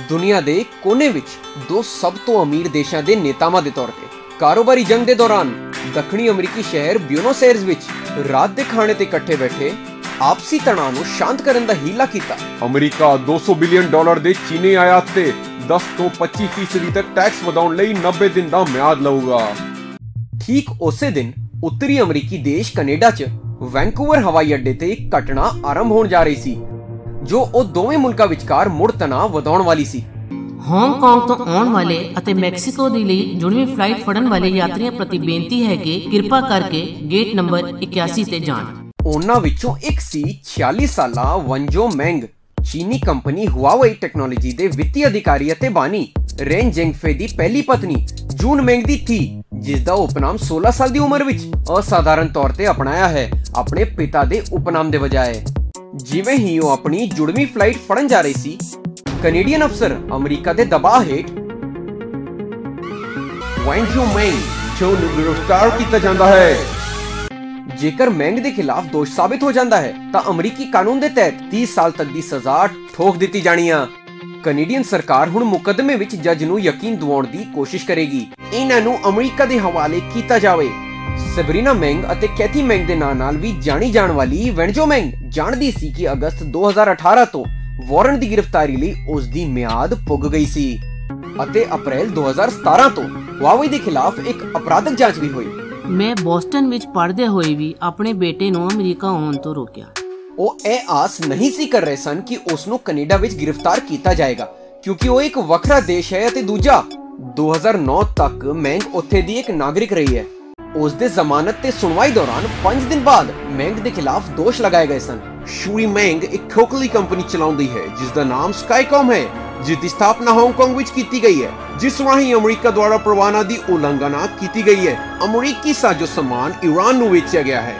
ਦੁਨੀਆ ਦੇ ਕੋਨੇ ਵਿੱਚ ਦੋ ਸਭ ਤੋਂ ਅਮੀਰ ਦੇਸ਼ਾਂ ਦੇ ਨੇਤਾਵਾਂ ਦੇ ਤੌਰ ਤੇ ਕਾਰੋਬਾਰੀ ਜੰਗ ਦੇ ਦੌਰਾਨ ਦੱਖਣੀ ਅਮਰੀਕੀ ਸ਼ਹਿਰ ਬਿਊਨੋਸ ਐਰਸ ਵਿੱਚ ਰਾਤ ਦੇ ਖਾਣੇ ਤੇ ਇਕੱਠੇ ਬੈਠੇ ਆਪਸੀ ਤਣਾਅ ਨੂੰ ਸ਼ਾਂਤ ਕਰਨ ਦਾ ਹੀਲਾ ਕੀਤਾ। ਅਮਰੀਕਾ 200 ਬਿਲੀਅਨ ਡਾਲਰ ਦੇ ਚੀਨੀ ਆਯਾਤ ਤੇ 10 ਤੋਂ 25 ਫੀਸਦੀ ਤੱਕ ਟੈਕਸ ਵਧਾਉਣ ਲਈ 90 ਦਿਨ ਦਾ ਮਿਆਦ ਲਊਗਾ। ਠੀਕ ਉਸੇ ਦਿਨ ਉੱਤਰੀ ਅਮਰੀਕੀ ਦੇਸ਼ ਕੈਨੇਡਾ 'ਚ ਵੈਂਕੂਵਰ ਹਵਾਈ ਅੱਡੇ ਤੇ ਇੱਕ ਘਟਨਾ ਆਰੰਭ ਹੋਣ ਜਾ ਰਹੀ ਸੀ। ਜੋ ਉਹ ਦੋਵੇਂ ਮੁਲਕਾਂ ਵਿਚਕਾਰ ਮੁੜ ਤਣਾਅ ਵਧਾਉਣ ਵਾਲੀ ਸੀ। ਹਾਂਗਕਾਂਗ ਤੋਂ ਆਉਣ ਵਾਲੇ ਅਤੇ ਮੈਕਸੀਕੋ ਦੇ ਲਈ ਜੁੜਵੀਂ ਫਲਾਈਟ ਫੜਨ ਵਾਲੇ ਯਾਤਰੀਆਂ ਪ੍ਰਤੀ ਬੇਨਤੀ ਹੈ ਕਿ ਕਿਰਪਾ ਕਰਕੇ ਗੇਟ ਨੰਬਰ 81 ਤੇ ਜਾਣ। ਉਹਨਾਂ ਵਿੱਚੋਂ ਇੱਕ ਸੀ 46 ਸਾਲਾ ਵੰਜੋ ਮੈਂਗ ਚੀਨੀ ਕੰਪਨੀ ਹੁਆਵੇਈ ਟੈਕਨੋਲੋਜੀ ਦੇ ਵਿੱਤੀ ਅਧਿਕਾਰੀ ਅਤੇ ਬਾਨੀ ਰੇਨ ਜੈਂਗਫੇ ਦੀ ਪਹਿਲੀ ਪਤਨੀ ਜੂਨ ਮੈਂਗ ਦੀ ਥੀ ਜਿਸ ਦਾ ਉਪਨਾਮ 16 ਸਾਲ ਦੀ ਉਮਰ ਵਿੱਚ ਅਸਾਧਾਰਨ ਤੌਰ ਤੇ ਅਪਣਾਇਆ ਹੈ ਆਪਣੇ ਪਿਤਾ ਦੇ ਉਪਨਾਮ ਦੇ ਬਜਾਏ। ਜਿਵੇਂ ਹੀ ਉਹ ਆਪਣੀ ਜੁੜਵੀਂ ਫਲਾਈਟ ਫੜਨ ਜਾ ਰਹੀ ਸੀ ਕੈਨੇਡੀਅਨ ਅਫਸਰ ਅਮਰੀਕਾ ਦੇ ਦਬਾਅ ਹੇਠ ਵੈਂਜੂ ਮੈਂਗ ਜੋ ਨੂੰ ਗ੍ਰਿਫਤਾਰ ਕੀਤਾ ਜਾਂਦਾ ਹੈ। ਜੇਕਰ ਮੈਂਗ ਦੇ ਖਿਲਾਫ ਦੋਸ਼ ਸਾਬਿਤ ਹੋ ਜਾਂਦਾ ਹੈ, ਤਾਂ ਅਮਰੀਕੀ ਕਾਨੂੰਨ ਦੇ ਤਹਿਤ 30 ਸਾਲ ਤੱਕ ਦੀ ਸਜ਼ਾ ਠੋਕ ਦਿੱਤੀ ਜਾਣੀ ਆ। ਕੈਨੇਡੀਅਨ ਸਰਕਾਰ ਹੁਣ ਮੁਕੱਦਮੇ ਵਿੱਚ ਜੱਜ ਨੂੰ ਯਕੀਨ ਦਿਵਾਉਣ ਦੀ ਕੋਸ਼ਿਸ਼ ਕਰੇਗੀ। ਇਹਨਾਂ ਨੂੰ ਅਮਰੀਕਾ ਦੇ ਹਵਾਲੇ ਕੀਤਾ ਜਾਵੇ। ਸਬਰੀਨਾ ਮੈਂਗ ਅਤੇ ਕੈਥੀ ਮੈਂਗ ਦੇ ਨਾਂ ਨਾਲ ਵੀ ਜਾਣੀ ਜਾਣ ਵਾਲੀ ਵੈਂਜੋ ਮੈਂਗ ਜਾਣਦੀ ਸੀ ਕਿ ਅਗਸਤ 2018 ਤੋਂ ਵਾਰੰਟ ਦੀ ਗ੍ਰਿਫਤਾਰੀ ਲਈ ਉਸ ਦੀ ਮਿਆਦ ਪੁੱਗ ਗਈ ਸੀ ਅਤੇ ਅਪ੍ਰੈਲ 2017 ਤੋਂ ਹੁਆਵੇਈ ਦੇ ਖਿਲਾਫ ਇੱਕ ਅਪਰਾਧਕ ਜਾਂਚ ਵੀ ਹੋਈ। ਮੈਂ ਬੋਸਟਨ ਵਿੱਚ ਪੜ੍ਹਦੇ ਹੋਏ ਵੀ ਆਪਣੇ ਬੇਟੇ ਨੂੰ ਅਮਰੀਕਾ ਆਉਣ ਤੋਂ ਰੋਕਿਆ। ਉਹ ਇਹ ਆਸ ਨਹੀਂ ਸੀ ਕਰ ਰਹੇ ਸਨ ਕਿ ਉਸ ਨੂੰ ਕੈਨੇਡਾ ਵਿੱਚ ਗ੍ਰਿਫਤਾਰ ਕੀਤਾ ਜਾਏਗਾ ਕਿਉਂਕਿ ਉਹ ਇੱਕ ਵੱਖਰਾ ਦੇਸ਼ ਹੈ ਅਤੇ ਦੂਜਾ 2009 ਤੱਕ ਮੈਂਗ ਉੱਥੇ ਦੀ ਇੱਕ ਨਾਗਰਿਕ ਰਹੀ ਹੈ। ਉਸ ਦੇ ਜ਼ਮਾਨਤ ਤੇ ਸੁਣਵਾਈ ਦੌਰਾਨ 5 ਦਿਨ ਬਾਅਦ ਮੈਂਗ ਦੇ ਖਿਲਾਫ ਦੋਸ਼ ਲਗਾਏ ਗਏ ਸਨ। ਸ਼ੂਰੀ ਮੈਂਗ ਇੱਕ ਖੋਖਲੀ ਕੰਪਨੀ ਚਲਾਉਂਦੀ ਹੈ ਜਿਸ ਦਾ ਨਾਮ ਸਕਾਈਕਾਮ ਹੈ ਜਿਸ ਦੀ ਸਥਾਪਨਾ ਹਾਂਗਕਾਂਗ ਵਿੱਚ ਕੀਤੀ ਗਈ ਹੈ, ਜਿਸ ਰਾਹੀਂ ਅਮਰੀਕਾ ਦੁਆਰਾ ਪ੍ਰਵਾਨਾ ਦੀ ਉਲੰਘਣਾ ਕੀਤੀ ਗਈ ਹੈ। ਅਮਰੀਕੀ ਸਾਜੋ ਸਮਾਨ ਈਰਾਨ ਨੂੰ ਵੇਚਿਆ ਗਿਆ ਹੈ।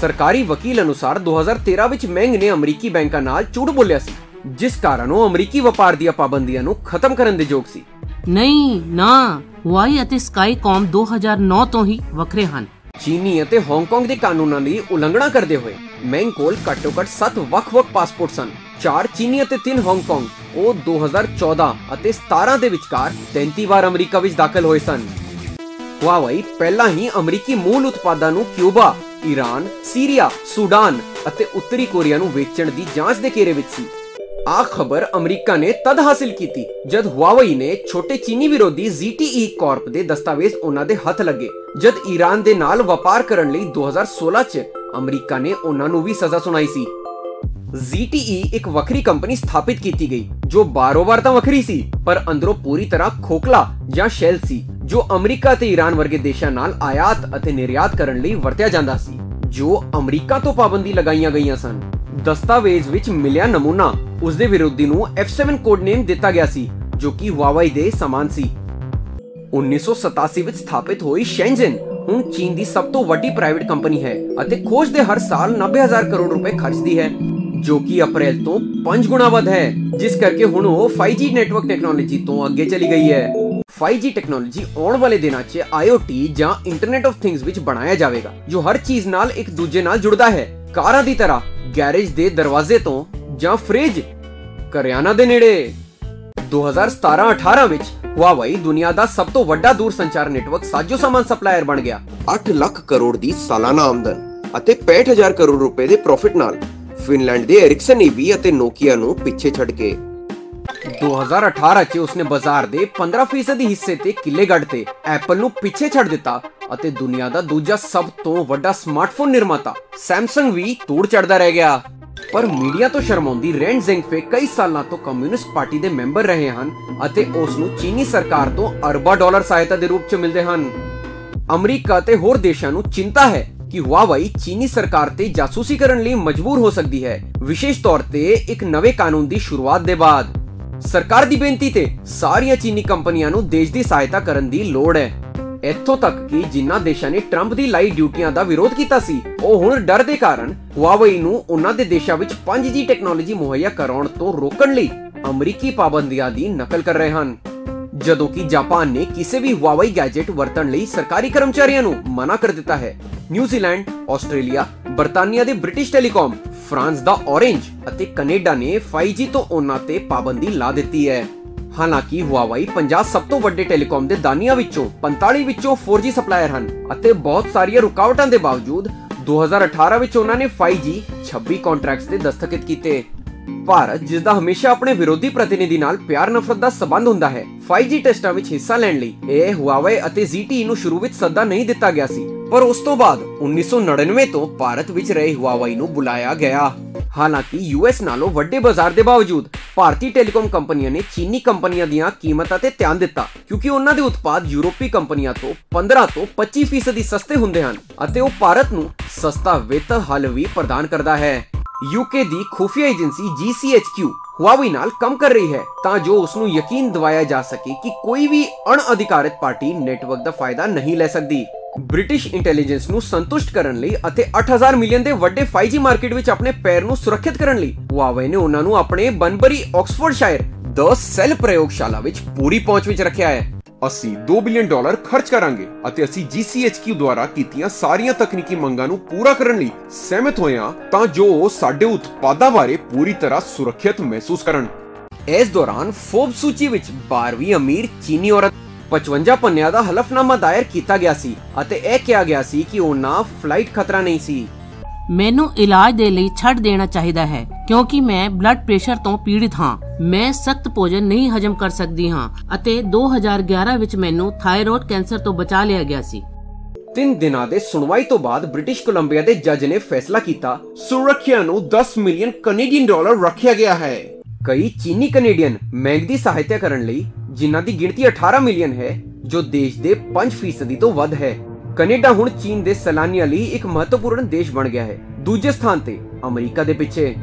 ਸਰਕਾਰੀ ਵਕੀਲ ਅਨੁਸਾਰ 2013 ਵਿੱਚ ਮੈਂਗ ਨੇ ਅਮਰੀਕੀ ਬੈਂਕਾਂ ਨਾਲ ਝੂਠ ਬੋਲਿਆ ਸੀ, ਜਿਸ ਕਾਰਨ ਉਹ ਅਮਰੀਕੀ ਵਪਾਰ ਦੀਆਂ ਪਾਬੰਦੀਆਂ ਨੂੰ ਖਤਮ ਕਰਨ ਦੇ ਯੋਗ ਸੀ। ਨਹੀਂ ਨਾ। ਹਵਾਈ ਅਤੇ ਸਕਾਈਕਾਮ 2009 ਤੋਂ ਹੀ ਵੱਖਰੇ ਹਨ। ਚੀਨੀ ਅਤੇ ਹਾਂਗਕਾਂਗ ਦੇ ਕਾਨੂੰਨਾਂ ਦੀ ਉਲੰਘਣਾ ਕਰਦੇ ਹੋਏ ਮੈਂਗ ਕੋਲ ਘੱਟੋ-ਘੱਟ 7 ਵੱਖ-ਵੱਖ ਪਾਸਪੋਰਟ ਸਨ 4 ਚੀਨੀ ਅਤੇ 3 ਹਾਂਗਕਾਂਗ ਉਹ 2014 ਅਤੇ 17 ਦੇ ਵਿਚਕਾਰ 33 ਵਾਰ ਅਮਰੀਕਾ ਵਿੱਚ ਦਾਖਲ ਹੋਏ ਸਨ। ਹੁਆਵੇਈ ਪਹਿਲਾਂ ਹੀ ਅਮਰੀਕੀ ਮੂਲ ਉਤਪਾਦਾਂ ਨੂੰ ਕਿਊਬਾ, ਈਰਾਨ, ਸੀਰੀਆ, ਸੂਡਾਨ ਅਤੇ ਉੱਤਰੀ ਕੋਰੀਆ ਨੂੰ ਵੇਚਣ ਦੀ ਜਾਂਚ ਦੇ ਘੇਰੇ ਵਿੱਚ ਸੀ। ਆ ਖਬਰ ਅਮਰੀਕਾ ਨੇ ਤਦ ਹਾਸਿਲ ਕੀਤੀ ਜਦ ਹੁਆਵੇਈ ਨੇ ਛੋਟੇ ਚੀਨੀ ਵਿਰੋਧੀ ZTE ਕਾਰਪ ਦੇ ਦਸਤਾਵੇਜ਼ ਉਹਨਾਂ ਦੇ ਹੱਥ ਲੱਗੇ ਜਦ ਈਰਾਨ ਦੇ ਨਾਲ ਵਪਾਰ ਕਰਨ ਲਈ 2016 ਚ ਅਮਰੀਕਾ ਨੇ ਉਹਨਾਂ ਨੂੰ ਵੀ ਸਜ਼ਾ ਸੁਣਾਈ ਸੀ ZTE ਇੱਕ ਵੱਖਰੀ ਕੰਪਨੀ ਸਥਾਪਿਤ ਕੀਤੀ ਗਈ ਜੋ ਬਾਰੋਬਾਰ ਤਾਂ ਵੱਖਰੀ ਸੀ ਪਰ ਅੰਦਰੋਂ ਪੂਰੀ ਤਰ੍ਹਾਂ ਖੋਖਲਾ ਜਾਂ ਸ਼ੈਲ ਸੀ ਜੋ ਅਮਰੀਕਾ ਤੇ ਈਰਾਨ ਵਰਗੇ ਦੇਸ਼ਾਂ ਨਾਲ ਆਯਾਤ ਅਤੇ ਨਿਰਯਾਤ ਕਰਨ ਲਈ ਵਰਤਿਆ ਜਾਂਦਾ ਸੀ ਜੋ ਅਮਰੀਕਾ ਤੋਂ ਪਾਬੰਦੀ ਲਗਾਈਆਂ ਗਈਆਂ ਸਨ ਦਸਤਾਵੇਜ਼ ਵਿੱਚ ਮਿਲਿਆ ਨਮੂਨਾ ਉਸ ਦੇ ਵਿਰੋਧੀ ਨੂੰ F7 ਕੋਡ ਨੇਮ ਦਿੱਤਾ ਗਿਆ ਸੀ, ਜੋ ਕਿ Huawei ਦੇ ਸਮਾਨ ਸੀ। 1987 ਵਿੱਚ ਸਥਾਪਿਤ ਹੋਈ ਸ਼ੈਂਜਨ ਹੁਣ ਚੀਨ ਦੀ ਸਭ ਤੋਂ ਵੱਡੀ ਪ੍ਰਾਈਵੇਟ ਕੰਪਨੀ ਹੈ ਅਤੇ ਖੋਜ ਦੇ ਹਰ ਸਾਲ 90000 ਕਰੋੜ ਰੁਪਏ ਖਰਚਦੀ ਹੈ, ਜੋ ਕਿ ਅਪ੍ਰੈਲ ਤੋਂ 5 ਗੁਣਾ ਵੱਧ ਹੈ, ਜਿਸ ਕਰਕੇ ਹੁਣ ਉਹ 5G ਨੈਟਵਰਕ ਟੈਕਨੋਲੋਜੀ ਤੋਂ ਅੱਗੇ ਚਲੀ ਗਈ ਹੈ। 5G ਟੈਕਨੋਲੋਜੀ ਆਉਣ ਵਾਲੇ ਦਿਨਾਂ 'ਚ IoT ਜਾਂ ਇੰਟਰਨੈਟ ਆਫ ਥਿੰਗਸ ਵਿੱਚ ਬਣਾਇਆ ਜਾਵੇਗਾ, ਜੋ ਹਰ ਚੀਜ਼ ਨਾਲ ਇੱਕ ਦੂਜੇ ਨਾਲ ਜੁੜਦਾ ਹੈ। ਕਾਰਾਂ ਦੀ ਤਰ੍ਹਾਂ ਗੈਰੇਜ ਦੇ ਦਰਵਾਜ਼ੇ ਤੋਂ ਜਾਂ ਫ੍ਰਿਜ ਕਰਿਆਨਾ ਦੇ ਨੇੜੇ। 2017-18 ਵਿੱਚ Huawei ਦੁਨੀਆ ਦਾ ਸਭ ਤੋਂ ਵੱਡਾ ਦੂਰਸੰਚਾਰ ਨੈਟਵਰਕ ਸਾਜੋ ਸਾਮਾਨ ਸਪਲਾਇਰ ਬਣ ਗਿਆ। 8 ਲੱਖ ਕਰੋੜ ਦੀ ਸਾਲਾਨਾ ਆਮਦਨ ਅਤੇ 65000 ਕਰੋੜ ਰੁਪਏ ਦੇ ਪ੍ਰੋਫਿਟ ਨਾਲ ਫਿਨਲੈਂਡ ਦੇ ਐਰਿਕਸਨ ਈਵੀ ਅਤੇ ਨੋਕੀਆ ਨੂੰ ਪਿੱਛੇ ਛੱਡ ਕੇ। 2018 ਚ ਉਸਨੇ ਬਾਜ਼ਾਰ ਦੇ 15% ਦੀ ਹਿੱਸੇ ਤੇ ਕਿੱਲੇ ਗੱਡਤੇ ਐਪਲ ਨੂੰ ਪਿੱਛੇ ਛੱਡ ਦਿੱਤਾ ਅਤੇ ਦੁਨੀਆ ਦਾ ਦੂਜਾ ਸਭ ਤੋਂ ਵੱਡਾ ਸਮਾਰਟਫੋਨ ਨਿਰਮਾਤਾ ਸੈਮਸੰਗ ਵੀ ਤੋੜ ਚੜਦਾ ਰਹਿ ਗਿਆ। ਪਰ ਮੀਡੀਆ ਤੋਂ ਸ਼ਰਮਾਉਂਦੀ ਰੈਂਡ ਜ਼ਿੰਗਫੇ ਕਈ ਸਾਲਾਂ ਤੋਂ ਕਮਿਊਨਿਸਟ ਪਾਰਟੀ ਦੇ ਮੈਂਬਰ ਰਹੇ ਹਨ ਅਤੇ ਉਸ ਨੂੰ ਚੀਨੀ ਸਰਕਾਰ ਤੋਂ ਅਰਬਾਂ ਡਾਲਰ ਸਹਾਇਤਾ ਦੇ ਰੂਪ 'ਚ ਮਿਲਦੇ ਹਨ। ਅਮਰੀਕਾ ਤੇ ਹੋਰ ਦੇਸ਼ਾਂ ਨੂੰ ਚਿੰਤਾ ਹੈ ਕਿ ਹੁਆਵੇਈ ਚੀਨੀ ਸਰਕਾਰ ਤੇ ਜਾਸੂਸੀ ਕਰਨ ਲਈ ਮਜਬੂਰ ਹੋ ਸਕਦੀ ਹੈ। ਵਿਸ਼ੇਸ਼ ਤੌਰ ਤੇ ਇੱਕ ਨਵੇਂ ਕਾਨੂੰਨ ਦੀ ਸ਼ੁਰੂਆਤ ਦੇ ਬਾਅਦ। ਸਰਕਾਰ ਦੀ ਬੇਨਤੀ ਤੇ ਸਾਰੀਆਂ ਚੀਨੀ ਕੰਪਨੀਆਂ ਨੂੰ ਦੇਸ਼ ਦੀ ਸਹਾਇਤਾ ਕਰਨ ਦੀ ਲੋੜ ਹੈ। ਇੱਥੋਂ ਤੱਕ ਕਿ ਜਿਨ੍ਹਾਂ ਦੇਸ਼ਾਂ ਨੇ ਟਰੰਪ ਦੀ ਲਾਈ ਡਿਊਟੀਆਂ ਦਾ ਵਿਰੋਧ ਕੀਤਾ ਸੀ, ਉਹ ਹੁਣ ਡਰ ਦੇ ਕਾਰਨ ਹੁਆਵੇਈ ਨੂੰ ਉਹਨਾਂ ਦੇ ਦੇਸ਼ਾਂ ਵਿੱਚ 5G ਟੈਕਨੋਲੋਜੀ ਮੁਹੱਈਆ ਕਰਾਉਣ ਤੋਂ ਰੋਕਣ ਲਈ ਅਮਰੀਕੀ ਪਾਬੰਦੀਆਂ ਦੀ ਨਕਲ ਕਰ ਰਹੇ ਹਨ। ਜਦੋਂ ਕਿ ਜਾਪਾਨ ਨੇ ਕਿਸੇ ਵੀ ਹੁਆਵੇਈ ਗੈਜਟ ਵਰਤਣ ਲਈ ਸਰਕਾਰੀ ਕਰਮਚਾਰੀਆਂ ਨੂੰ ਮਨਾ ਕਰ ਦਿੱਤਾ ਹੈ। ਨਿਊਜ਼ੀਲੈਂਡ ਆਸਟ੍ਰੇਲੀਆ, ਬਰਤਾਨੀਆ ਦੇ ਬ੍ਰਿਟਿਸ਼ ਟੈਲੀਕਾਮ, ਫਰਾਂਸ ਦਾ ਔਰੇਂਜ ਅਤੇ ਕੈਨੇਡਾ ਨੇ 5G ਤੋਂ ਉਹਨਾਂ ਤੇ ਪਾਬੰਦੀ ਲਾ ਦਿੱਤੀ ਹੈ। ਹਾਲਾਂਕਿ, Huawei 50 ਸਭ ਤੋਂ ਵੱਡੇ ਟੈਲੀਕਾਮ ਦੇ ਦਾਨੀਆਂ ਵਿੱਚੋਂ 45 ਵਿੱਚੋਂ 4G ਸਪਲਾਇਰ ਹਨ ਅਤੇ ਬਹੁਤ ਸਾਰੀਆਂ ਰੁਕਾਵਟਾਂ ਦੇ ਬਾਵਜੂਦ 2018 ਵਿੱਚ ਉਹਨਾਂ ਨੇ 5G 26 ਕੰਟਰੈਕਟਸ ਤੇ ਦਸਤਖਤ ਕੀਤੇ। ਭਾਰਤ, ਜਿਸ ਦਾ ਹਮੇਸ਼ਾ ਆਪਣੇ ਵਿਰੋਧੀ ਪ੍ਰਤੀਨਿਧੀ ਨਾਲ ਪਿਆਰ ਨਫ਼ਰਤ ਦਾ ਸਬੰਧ ਹੁੰਦਾ ਹੈ 5G ਟੈਸਟਾਂ ਵਿੱਚ ਹਿੱਸਾ ਲੈਣ ਲਈ ਇਹ Huawei ਅਤੇ ZTE ਨੂੰ ਸ਼ੁਰੂ ਵਿੱਚ ਸੱਦਾ ਨਹੀਂ ਦਿੱਤਾ ਗਿਆ ਸੀ, ਪਰ ਉਸ ਤੋਂ ਬਾਅਦ 1999 ਤੋਂ ਭਾਰਤ ਵਿੱਚ ਰਹੇ Huawei ਨੂੰ ਬੁਲਾਇਆ ਗਿਆ। ਹਾਲਾਂਕਿ ਯੂਐਸ ਨਾਲੋਂ ਵੱਡੇ ਬਾਜ਼ਾਰ ਦੇ ਬਾਵਜੂਦ ਭਾਰਤੀ ਟੈਲੀਕਾਮ ਕੰਪਨੀਆਂ ਨੇ ਚੀਨੀ ਕੰਪਨੀਆਂ ਦੀਆਂ ਕੀਮਤਾਂ ਤੇ ਧਿਆਨ ਦਿੱਤਾ, ਕਿਉਂਕਿ ਉਹਨਾਂ ਦੇ ਉਤਪਾਦ ਯੂਰਪੀ ਕੰਪਨੀਆਂ ਤੋਂ 15 ਤੋਂ 25% ਸਸਤੇ ਹੁੰਦੇ ਹਨ ਅਤੇ ਉਹ ਭਾਰਤ ਨੂੰ ਸਸਤਾ ਵਿੱਤ ਹੱਲ ਵੀ ਪ੍ਰਦਾਨ ਕਰਦਾ ਹੈ। ਯੂਕੇ ਦੀ ਖੁਫੀਆ ਏਜੰਸੀ GCHQ Huawei ਨਾਲ ਕੰਮ ਕਰ ਰਹੀ ਹੈ, ਤਾਂ ਜੋ ਉਸ ਨੂੰ ਯਕੀਨ ਦਿਵਾਇਆ ਜਾ ਸਕੇ ਕਿ ਕੋਈ ਵੀ ਅਣਅਧਿਕਾਰਿਤ ਪਾਰਟੀ ਨੈਟਵਰਕ ਦਾ ਫਾਇਦਾ ਨਹੀਂ ਲੈ ਸਕਦੀ। ਬ੍ਰਿਟਿਸ਼ ਇੰਟੈਲੀਜੈਂਸ ਨੂੰ ਸੰਤੁਸ਼ਟ ਕਰਨ ਲਈ ਅਤੇ 8000 ਮਿਲੀਅਨ ਦੇ ਵੱਡੇ 5G ਮਾਰਕੀਟ ਵਿੱਚ ਆਪਣੇ ਪੈਰ ਨੂੰ ਸੁਰੱਖਿਅਤ ਕਰਨ ਲਈ, Huawei ਨੇ ਉਹਨਾਂ ਨੂੰ ਆਪਣੇ ਬਨਬਰੀ ਆਕਸਫੋਰਡਸ਼ਾਇਰ 10 ਸੈੱਲ ਪ੍ਰਯੋਗਸ਼ਾਲਾ ਵਿੱਚ ਪੂਰੀ ਪਹੁੰਚ ਵਿੱਚ ਰੱਖਿਆ ਹੈ। ਅਸੀਂ 2 ਬਿਲੀਅਨ ਡਾਲਰ ਖਰਚ ਕਰਾਂਗੇ ਅਤੇ ਅਸੀਂ GCHQ ਦੁਆਰਾ ਕੀਤੀਆਂ ਸਾਰੀਆਂ ਤਕਨੀਕੀ ਮੰਗਾਂ ਨੂੰ ਪੂਰਾ ਕਰਨ ਲਈ ਸਹਿਮਤ ਹੋਏ ਹਾਂ, ਤਾਂ ਜੋ ਉਹ ਸਾਡੇ ਉਤਪਾਦਾਂ ਬਾਰੇ ਪੂਰੀ ਤਰ੍ਹਾਂ ਸੁਰੱਖਿਅਤ ਮਹਿਸੂਸ ਕਰਨ। ਇਸ ਦੌਰਾਨ ਫੋਰਬ ਸੂਚੀ ਵਿੱਚ 12ਵੀਂ ਅਮੀਰ ਚੀਨੀ ਔਰਤ 55 ਪੰਨਿਆਂ ਦਾ ਹਲਫਨਾਮਾ ਦਾਇਰ ਕੀਤਾ ਗਿਆ ਸੀ ਅਤੇ ਇਹ ਕਿਹਾ ਗਿਆ ਸੀ ਕਿ ਉਹਨਾਂ ਫਲਾਈਟ ਖਤਰਾ ਨਹੀਂ ਸੀ। ਮੈਨੂੰ ਇਲਾਜ ਦੇ ਲਈ ਛੱਡ ਦੇਣਾ ਚਾਹੀਦਾ ਹੈ ਕਿਉਂਕਿ ਮੈਂ ਬਲੱਡ ਪ੍ਰੈਸ਼ਰ ਤੋਂ ਪੀੜਿਤ ਹਾਂ। ਮੈਂ ਸਖਤ ਭੋਜਨ ਨਹੀਂ ਹਜਮ ਕਰ ਸਕਦੀ ਹਾਂ ਅਤੇ 2011 ਵਿੱਚ ਮੈਨੂੰ ਥਾਇਰੋਇਡ ਕੈਂਸਰ ਤੋਂ ਬਚਾ ਲਿਆ ਗਿਆ ਸੀ। ਤਿੰਨ ਦਿਨਾਂ ਦੇ ਸੁਣਵਾਈ ਤੋਂ ਬਾਅਦ ਬ੍ਰਿਟਿਸ਼ ਕੋਲੰਬੀਆ ਦੇ ਜੱਜ ਨੇ ਫੈਸਲਾ ਕੀਤਾ ਸੁਰੱਖਿਆ ਨੂੰ 10 ਮਿਲੀਅਨ ਕੈਨੇਡੀਅਨ ਡਾਲਰ ਰੱਖਿਆ ਗਿਆ ਹੈ। ਕਈ ਚੀਨੀ ਕੈਨੇਡੀਅਨ ਮੈਂਗ ਦੀ ਸਹਾਇਤਾ ਕਰਨ ਲਈ ਜਿਨ੍ਹਾਂ ਦੀ ਗਿਣਤੀ 18 ਮਿਲੀਅਨ ਹੈ, ਜੋ ਦੇਸ਼ ਦੇ 5% ਤੋਂ ਵੱਧ ਹੈ। ਕੈਨੇਡਾ ਹੁਣ ਚੀਨ ਦੇ ਸੈਲਾਨੀਆਂ ਲਈ ਇੱਕ ਮਹੱਤਵਪੂਰਨ ਦੇਸ਼ ਬਣ ਗਿਆ ਹੈ। ਦੂਜੇ ਸਥਾਨ ਤੇ ਅਮਰੀਕਾ ਦੇ ਪਿੱਛੇ।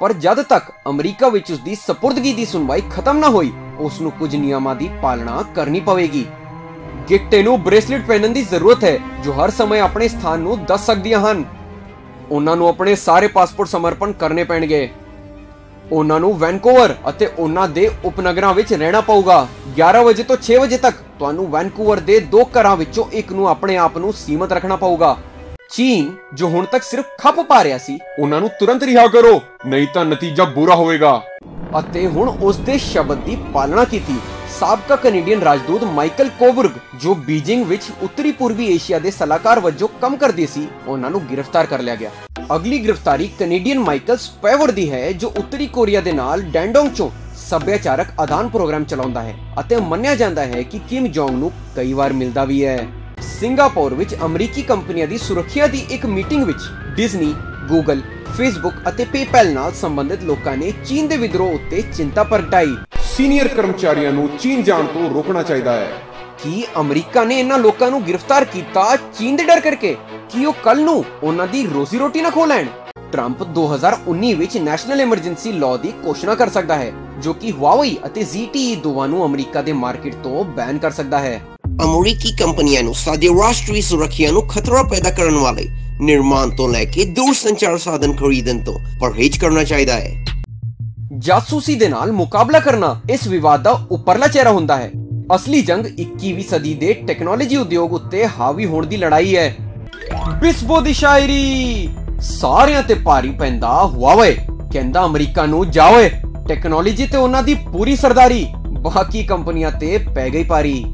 ਪਰ ਜਦ ਤੱਕ ਅਮਰੀਕਾ ਵਿੱਚ ਉਸ ਦੀ ਸਪੁਰਦਗੀ ਦੀ ਸੁਣਵਾਈ ਖਤਮ ਨਾ ਹੋਈ ਉਸ ਨੂੰ ਕੁਝ ਨਿਯਮਾਂ ਦੀ ਪਾਲਣਾ ਕਰਨੀ ਪਵੇਗੀ। ਗਿੱਟੇ ਨੂੰ ਬ੍ਰੇਸਲੇਟ ਪਹਿਨਣ ਦੀ ਜ਼ਰੂਰਤ ਹੈ, ਜੋ ਹਰ ਸਮੇਂ ਆਪਣੇ ਸਥਾਨ ਨੂੰ ਦੱਸ ਸਕਦੀਆਂ ਹਨ। ਉਹਨਾਂ ਨੂੰ ਆਪਣੇ ਸਾਰੇ ਪਾਸਪੋਰਟ ਸਮਰਪਣ ਕਰਨੇ ਪੈਣਗੇ। ਉਹਨਾਂ ਨੂੰ ਵੈਨਕੂਵਰ ਅਤੇ ਉਹਨਾਂ ਦੇ ਉਪਨਗਰਾਂ ਵਿੱਚ ਰਹਿਣਾ ਪਊਗਾ। 11 ਵਜੇ ਤੋਂ 6 ਵਜੇ ਤੱਕ ਤੁਹਾਨੂੰ ਵੈਨਕੂਵਰ ਦੇ ਦੋ ਘਰਾਂ ਵਿੱਚੋਂ ਇੱਕ ਨੂੰ ਆਪਣੇ ਆਪ ਨੂੰ ਸੀਮਤ ਰੱਖਣਾ ਪਊਗਾ। ਚੀਨ, ਜੋ ਹੁਣ ਤੱਕ ਸਿਰਫ ਖੱਪ ਪਾ ਰਿਹਾ ਸੀ, ਉਹਨਾਂ ਨੂੰ ਤੁਰੰਤ ਰਿਹਾ ਕਰੋ, ਨਹੀਂ ਤਾਂ ਨਤੀਜਾ ਬੁਰਾ ਹੋਵੇਗਾ। ਅਤੇ ਹੁਣ ਉਸ ਦੇ ਸ਼ਬਦ ਦੀ ਪਾਲਣਾ ਕੀਤੀ। ਸਾਬਕਾ ਕੈਨੇਡੀਅਨ ਰਾਜਦੂਤ ਮਾਈਕਲ ਕੋਵਰਗ, ਜੋ ਬੀਜਿੰਗ ਵਿੱਚ ਉੱਤਰੀ ਪੂਰਬੀ ਏਸ਼ੀਆ ਦੇ ਸਲਾਹਕਾਰ ਵਜੋਂ ਕੰਮ ਕਰਦੇ ਸੀ, ਉਹਨਾਂ ਨੂੰ ਗ੍ਰਿਫਤਾਰ ਕਰ ਲਿਆ ਗਿਆ। ਅਗਲੀ ਗ੍ਰਿਫਤਾਰੀ ਕੈਨੇਡੀਅਨ ਮਾਈਕਲ ਸਪੈਵਰ ਦੀ ਹੈ, ਜੋ ਉੱਤਰੀ ਕੋਰੀਆ ਦੇ ਨਾਲ ਡੈਂਡੋਂਗ ਚੋਂ ਸੱਭਿਆਚਾਰਕ ਆਦਾਨ ਪ੍ਰੋਗਰਾਮ ਚਲਾਉਂਦਾ ਹੈ ਅਤੇ ਮੰਨਿਆ ਜਾਂਦਾ ਹੈ ਕਿ ਕਿਮ ਜੋਂਗ ਨੂੰ ਕਈ ਵਾਰ ਮਿਲਦਾ ਵੀ ਹੈ। ਸਿੰਗਾਪੁਰ ਵਿੱਚ ਅਮਰੀਕੀ ਕੰਪਨੀਆਂ ਦੀ ਸੁਰੱਖਿਆ ਦੀ ਇੱਕ ਮੀਟਿੰਗ ਵਿੱਚ ਡਿਜ਼ਨੀ, ਗੂਗਲ, ਫੇਸਬੁੱਕ ਅਤੇ ਪੇਪੈਲ ਨਾਲ ਸੰਬੰਧਿਤ ਲੋਕਾਂ ਨੇ ਚੀਨ ਦੇ ਵਿਦਰੋਹ ਉੱਤੇ ਚਿੰਤਾ ਪ੍ਰਗਟਾਈ। ਸੀਨੀਅਰ ਕਰਮਚਾਰੀਆਂ ਨੂੰ ਚੀਨ ਜਾਣ ਤੋਂ ਰੋਕਣਾ ਚਾਹੀਦਾ ਹੈ। ਕੀ ਅਮਰੀਕਾ ਨੇ ਇਹਨਾਂ ਲੋਕਾਂ ਨੂੰ ਗ੍ਰਿਫਤਾਰ ਕੀਤਾ? ਚੀਨ ਦੇ ਡਰ ਕਰਕੇ ਕਿ ਉਹ ਕੱਲ ਨੂੰ ਉਹਨਾਂ ਦੀ ਰੋਜ਼ੀ ਰੋਟੀ ਨਾ ਖੋ ਲੈਣ? ਟਰੰਪ 2019 ਵਿੱਚ ਨੈਸ਼ਨਲ ਐਮਰਜੈਂਸੀ ਲਾਅ ਦੀ ਘੋਸ਼ਣਾ ਕਰ ਸਕਦਾ ਹੈ ਜੋ ਕਿ Huawei ਅਤੇ ZTE ਦੋਵਾਂ ਨੂੰ ਅਮਰੀਕਾ ਦੇ ਮਾਰਕੀਟ ਤੋਂ ਬੈਨ ਕਰ ਸਕਦਾ ਹੈ। ਅਮਰੀਕੀ ਕੰਪਨੀਆਂ ਨੂੰ ਸਾਡੀ ਰਾਸ਼ਟਰੀ ਸੁਰੱਖਿਆ ਨੂੰ ਖਤਰਾ ਪੈਦਾ ਕਰਨ ਵਾਲੇ ਨਿਰਮਾਣ ਤੋਂ ਲੈ ਕੇ ਦੂਰ ਸੰਚਾਰ ਸਾਧਨ ਖਰੀਦਣ ਤੋਂ ਪਰਹੇਜ਼ ਕਰਨਾ ਚਾਹੀਦਾ ਹੈ। ਜਾਸੂਸੀ ਦੇ ਨਾਲ ਮੁਕਾਬਲਾ ਕਰਨਾ ਇਸ ਵਿਵਾਦ ਦਾ ਉੱਪਰਲਾ ਚਿਹਰਾ ਹੁੰਦਾ ਹੈ। ਅਸਲੀ ਜੰਗ 21ਵੀਂ ਸਦੀ ਦੇ ਟੈਕਨੋਲੋਜੀ ਉਦਯੋਗ ਉੱਤੇ ਹਾਵੀ ਹੋਣ ਦੀ ਲੜਾਈ ਹੈ। ਬਿਸਬੋ ਦੀ ਸ਼ਾਇਰੀ, ਸਾਰਿਆਂ ਤੇ ਭਾਰੀ ਪੈਂਦਾ Huawei, ਕਹਿੰਦਾ ਅਮਰੀਕਾ ਨੂੰ ਜਾਓਏ। ਟੈਕਨੋਲੋਜੀ ਤੇ ਉਹਨਾਂ ਦੀ ਪੂਰੀ ਸਰਦਾਰੀ, ਬਾਕੀ ਕੰਪਨੀਆਂ ਤੇ ਪੈ ਗਈ ਪਾਰੀ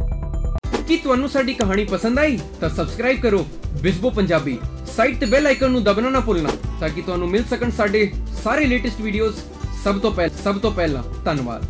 ਕੀ ਤੁਹਾਨੂੰ ਸਾਡੀ ਕਹਾਣੀ ਪਸੰਦ ਆਈ? ਤਾਂ ਸਬਸਕ੍ਰਾਈਬ ਕਰੋ ਬਿਸਬੋ ਪੰਜਾਬੀ। ਸਾਈਟ ਤੇ ਬੈਲ ਆਈਕਨ ਨੂੰ ਦਬਣਾ ਨਾ ਭੁੱਲਣਾ, ਤਾਂ ਕਿ ਤੁਹਾਨੂੰ ਮਿਲ ਸਕਣ ਸਾਡੇ ਸਾਰੇ ਲੇਟੈਸਟ ਵੀਡੀਓਜ਼ ਸਭ ਤੋਂ ਪਹਿਲਾਂ ਸਭ ਤੋਂ ਪਹਿਲਾਂ। ਧੰਨਵਾਦ।